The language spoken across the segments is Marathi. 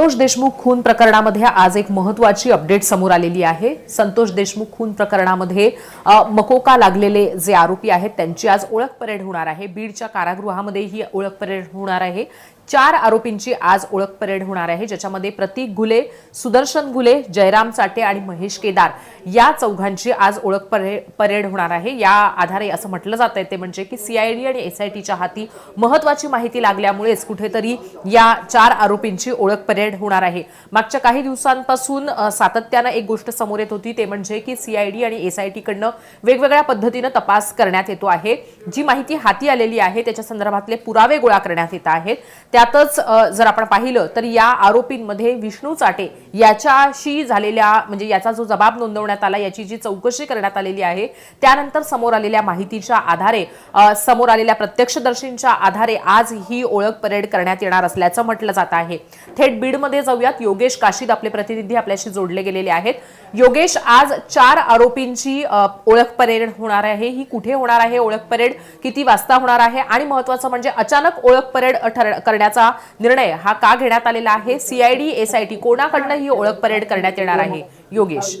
संतोष देशमुख खून प्रकरणामध्ये आज एक महत्वाची अपडेट समोर आलेली आहे. संतोष देशमुख खून प्रकरणामध्ये मकोका लागलेले जे आरोपी आहेत त्यांची आज ओळख परेड होणार आहे. बीडच्या कारागृहामध्ये ही ओळख परेड होणार आहे. चार आरोपींची आज ओळख परेड होणार आहे ज्याच्यामध्ये प्रतीक घुले सुदर्शन घुले जयराम चाटे आणि महेश केदार या चौघांची आज ओळख परे- परेड होणार आहे. या आधारे असं म्हटलं जात आहे ते म्हणजे की सीआयडी आणि एसआयटीच्या हाती महत्वाची माहिती लागल्यामुळेच कुठेतरी या चार आरोपींची ओळख परेड होणार आहे. मागच्या काही दिवसांपासून सातत्यानं एक गोष्ट समोर येत होती ते म्हणजे की सीआयडी आणि एसआयटी कडनं वेगवेगळ्या पद्धतीनं तपास करण्यात येतो आहे. जी माहिती हाती आलेली आहे त्याच्या संदर्भातले पुरावे गोळा करण्यात येत आहेत. त्यातच जर आपण पाहिलं तर या आरोपींमध्ये विष्णू चाटे याच्याशी झालेल्या म्हणजे याचा जो जबाब नोंदवण्यात आला याची जी चौकशी करण्यात आलेली आहे त्यानंतर समोर आलेल्या माहितीच्या आधारे समोर आलेल्या प्रत्यक्षदर्शींच्या आधारे आज ही ओळख परेड करण्यात येणार असल्याचं म्हटलं जात आहे. थेट बीडमध्ये जाऊयात. योगेश काशीद आपले प्रतिनिधी आपल्याशी जोडले गेलेले आहेत. योगेश आज चार आरोपींची ओळख परेड होणार आहे. ही कुठे होणार आहे? ओळख परेड किती वाजता होणार आहे? आणि महत्वाचं म्हणजे अचानक ओळख परेड ठर- करण्याचा निर्णय हा का घेण्यात आलेला आहे? सीआयडी एसआयटी कोणाकडनं ही ओळख परेड करण्यात येणार आहे? योगेश.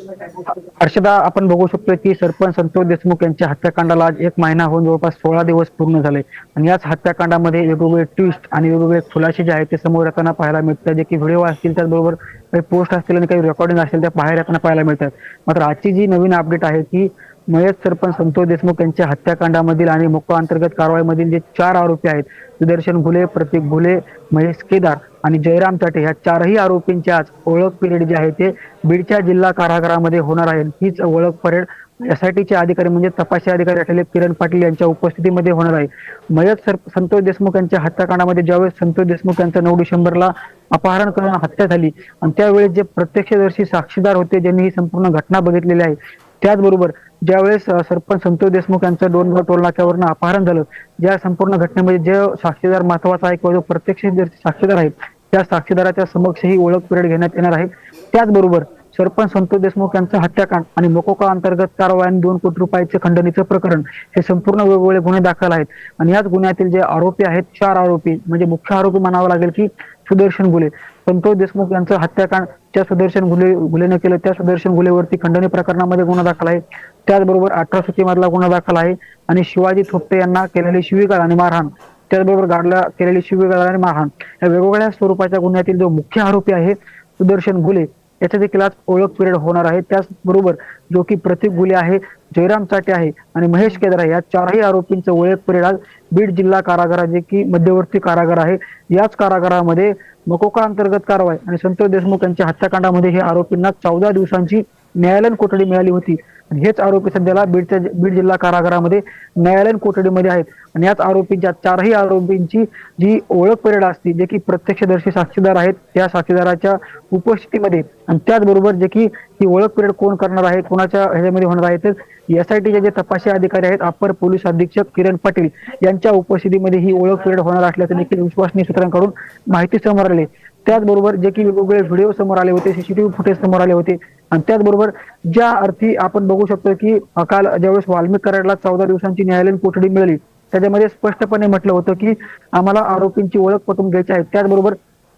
हर्षदा आपण बघू शकतो की सरपंच संतोष देशमुख यांच्या हत्याकांडाला आज एक महिना होऊन जवळपास सोळा दिवस पूर्ण झाले. आणि याच हत्याकांडामध्ये वेगवेगळे ट्विस्ट आणि वेगवेगळे खुलासे जे आहेत ते समोर येताना पाहायला मिळतात. जे की व्हिडिओ असतील त्याचबरोबर काही पोस्ट असतील आणि काही रेकॉर्डिंग असतील त्या बाहेर येताना पाहायला मिळतात. मात्र आजची जी नवीन अपडेट आहे की मयत सरपंच संतोष देशमुख यांच्या हत्याकांडामधील आणि मोक्का अंतर्गत कारवाईमधील जे चार आरोपी आहेत सुदर्शन भुले प्रतीक भुले महेश केदार आणि जयराम चाटे ह्या चारही आरोपींची आज ओळख पिरियड जे आहे ते बीडच्या जिल्हा कारागृहामध्ये होणार आहे. हीच ओळख परेड एसआयटीचे अधिकारी म्हणजे तपासी अधिकारी असलेले किरण पाटील यांच्या उपस्थितीमध्ये होणार आहे. मयत सर संतोष देशमुख यांच्या हत्याकांडामध्ये ज्यावेळेस संतोष देशमुख यांचं नऊ डिसेंबरला अपहरण करून हत्या झाली आणि त्यावेळेस जे प्रत्यक्षदर्शी साक्षीदार होते ज्यांनी ही संपूर्ण घटना बघितलेली आहे त्याचबरोबर ज्यावेळेस सरपंच संतोष देशमुख यांचं डोनगाव टोल नाक्यावरनं अपहरण झालं ज्या संपूर्ण घटनेमध्ये जे साक्षीदार महत्त्वाचा आहे किंवा जो प्रत्यक्ष साक्षीदार आहे त्या साक्षीदाराच्या समक्षही ओळख पिरियड घेण्यात येणार आहे. त्याचबरोबर सरपंच संतोष देशमुख यांचं हत्याकांड आणि मोकोका अंतर्गत कारवाई आणि दोन कोटी रुपयाचे खंडणीचं प्रकरण हे संपूर्ण वेगवेगळे गुन्हे दाखल आहेत. आणि याच गुन्ह्यातील जे आरोपी आहेत चार आरोपी म्हणजे मुख्य आरोपी म्हणावं लागेल की सुदर्शन गुले संतोष देशमुख यांचं हत्याकांड ज्या सुदर्शन गुले गुलेने केलं. त्या सुदर्शन गुलेवरती खंडणी प्रकरणामध्ये गुन्हा दाखल आहे. त्याचबरोबर अठरा मधला गुन्हा दाखल आहे. आणि शिवाजी थोपटे यांना केलेली शिवीगाळ आणि मारहाण. त्याचबरोबर गाडला केलेली शिवीगाळ आणि मारहाण. या वेगवेगळ्या स्वरूपाच्या गुन्ह्यातील जो मुख्य आरोपी आहे सुदर्शन गुले याच्या देखील आज ओळख पिरियड होणार आहे. त्याचबरोबर जो की प्रतीक गुले आहे जयराम चाटे आहे आणि महेश केदार आहे. या चारही आरोपींचं ओळख पिरियड आज बीड जिल्हा कारागार जे की मध्यवर्ती कारागार आहे. याच कारागारामध्ये मकोका अंतर्गत कारवाई आणि संतोष देशमुख यांच्या हत्याकांडामध्ये हे आरोपींना चौदा दिवसांची न्यायालयीन कोठडी मिळाली होती. हेच आरोपी सध्याला बीडच्या बीड जिल्हा कारागारामध्ये न्यायालयीन कोठडीमध्ये आहेत. आणि याच आरोपींच्या चारही आरोपींची जी ओळख परेड असते जे की प्रत्यक्षदर्शी साक्षीदार आहेत त्या साक्षीदाराच्या उपस्थितीमध्ये आणि त्याचबरोबर जे की ही ओळख परेड कोण करणार आहे कोणाच्या ह्याच्यामध्ये होणार आहे तर एसआयटीचे जे तपासी अधिकारी आहेत अप्पर पोलीस अधीक्षक किरण पाटील यांच्या उपस्थितीमध्ये ही ओळख परेड होणार असल्याचं देखील विश्वासनीय सूत्रांकडून माहिती समोर आली त्याचबरोबर जे की वेगवेगळे व्हिडिओ समोर आले होते सीसीटीव्ही फुटेज समोर आले होते. आणि त्याचबरोबर ज्या अर्थी आपण बघू शकतो की काल ज्यावेळेस वाल्मिक कराडला चौदा दिवसांची न्यायालयीन कोठडी मिळाली त्याच्यामध्ये स्पष्टपणे म्हटलं होतं की आम्हाला आरोपींची ओळख पटवून घ्यायची आहे. त्याचबरोबर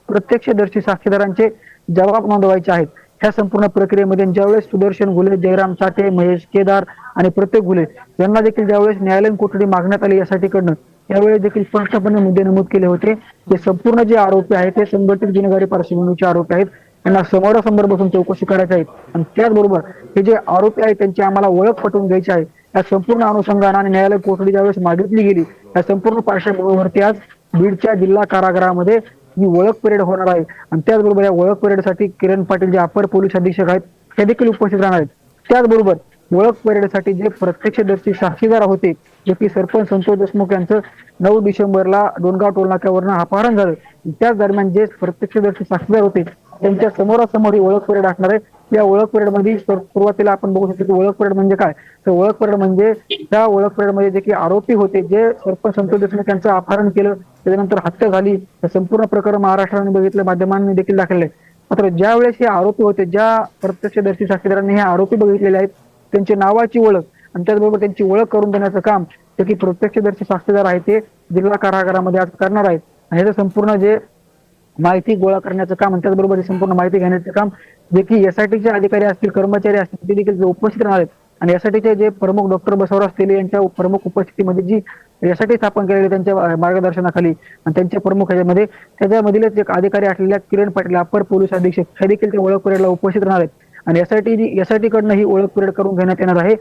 प्रत्यक्षदर्शी साक्षीदारांचे जबाब नोंदवायचे आहेत. ह्या संपूर्ण प्रक्रियेमध्ये ज्यावेळेस सुदर्शन गुले जयराम साठे महेश केदार आणि प्रत्येक गुले यांना देखील ज्यावेळेस न्यायालयीन कोठडी मागण्यात आली यासाठी कडनं यावेळी देखील स्पष्टपणे मुद्दे नमूद केले होते. की संपूर्ण जे आरोपी आहेत ते संघटित गुन्हेगारी पार्श्वभूमीचे आरोपी आहेत. त्यांना समोरासमोर बसून चौकशी करायची आहे. आणि त्याचबरोबर हे जे आरोपी आहेत त्यांची आम्हाला ओळख पटवून घ्यायची आहे. या संपूर्ण अनुषंगाने आणि न्यायालय कोठडी ज्यावेळेस मागितली गेली या संपूर्ण पार्श्वभूमीवरती आज बीडच्या जिल्हा कारागृहामध्ये ही ओळख परेड होणार आहे. आणि त्याचबरोबर या ओळख परेडसाठी किरण पाटील जे अपर पोलीस अधीक्षक आहेत ते देखील उपस्थित राहणार आहेत. त्याचबरोबर ओळख परेडसाठी जे प्रत्यक्षदर्शी साक्षीदार होते जे की सरपंच संतोष देशमुख यांचं नऊ डिसेंबरला डोनगाव टोल नाक्यावरनं अपहरण झालं. त्याच दरम्यान जे प्रत्यक्षदर्शी साक्षीदार होते त्यांच्या समोरासमोर ही ओळख परेड असणार आहे. या ओळख परेडमध्ये सुरुवातीला आपण बघू शकतो की ओळख परेड म्हणजे काय? तर ओळख परेड म्हणजे त्या ओळख परेडमध्ये जे की आरोपी होते जे सरपंच संतोष देशमुख यांचं अपहरण केलं त्याच्यानंतर हत्या झाली. संपूर्ण प्रकरण महाराष्ट्राने बघितलं माध्यमांनी देखील दाखवलंय. मात्र ज्या वेळेस हे आरोपी होते ज्या प्रत्यक्षदर्शी साक्षीदारांनी हे आरोपी बघितलेले आहेत त्यांची नावाची ओळख आणि त्याचबरोबर त्यांची ओळख करून देण्याचं काम ते की प्रत्यक्षदर्शी साक्षीदार आहे ते जिल्हा कारागारामध्ये आज करणार आहेत. आणि ह्याचं संपूर्ण जे माहिती गोळा करण्याचं काम आणि त्याचबरोबर संपूर्ण माहिती घेण्याचं काम जे की एसआयटीचे अधिकारी असतील कर्मचारी असतील ते देखील उपस्थित राहणार आहेत. आणि यासाठीचे जे प्रमुख डॉक्टर बसवराज तेली यांच्या प्रमुख उपस्थितीमध्ये जी यासाठी स्थापन केलेली त्यांच्या मार्गदर्शनाखाली आणि त्यांच्या प्रमुख ह्याच्यामध्ये त्याच्यामधीलच एक अधिकारी असलेल्या किरण पाटील अपर पोलीस अधीक्षक हे देखील त्या ओळख परेडला उपस्थित राहणार आहेत. आणि एसआयटी एस एसआयटी कडनं ही ओळख परेड करून घेण्यात येणार आहे.